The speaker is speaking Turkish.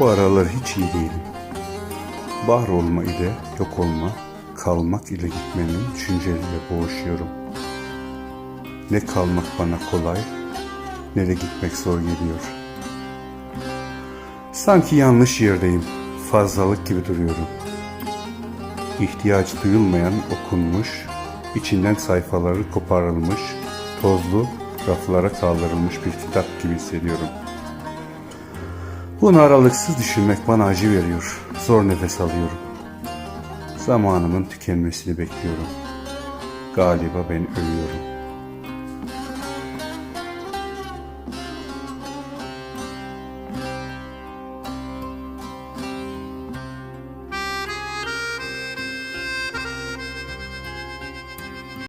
Bu aralar hiç iyi değilim. Var olma ile yok olma, kalmak ile gitmenin düşünceleriyle boğuşuyorum. Ne kalmak bana kolay, ne de gitmek zor geliyor. Sanki yanlış yerdeyim, fazlalık gibi duruyorum. İhtiyaç duyulmayan okunmuş, içinden sayfaları koparılmış, tozlu raflara kaldırılmış bir kitap gibi hissediyorum. Bunu aralıksız düşünmek bana acı veriyor. Zor nefes alıyorum. Zamanımın tükenmesini bekliyorum. Galiba ben ölüyorum.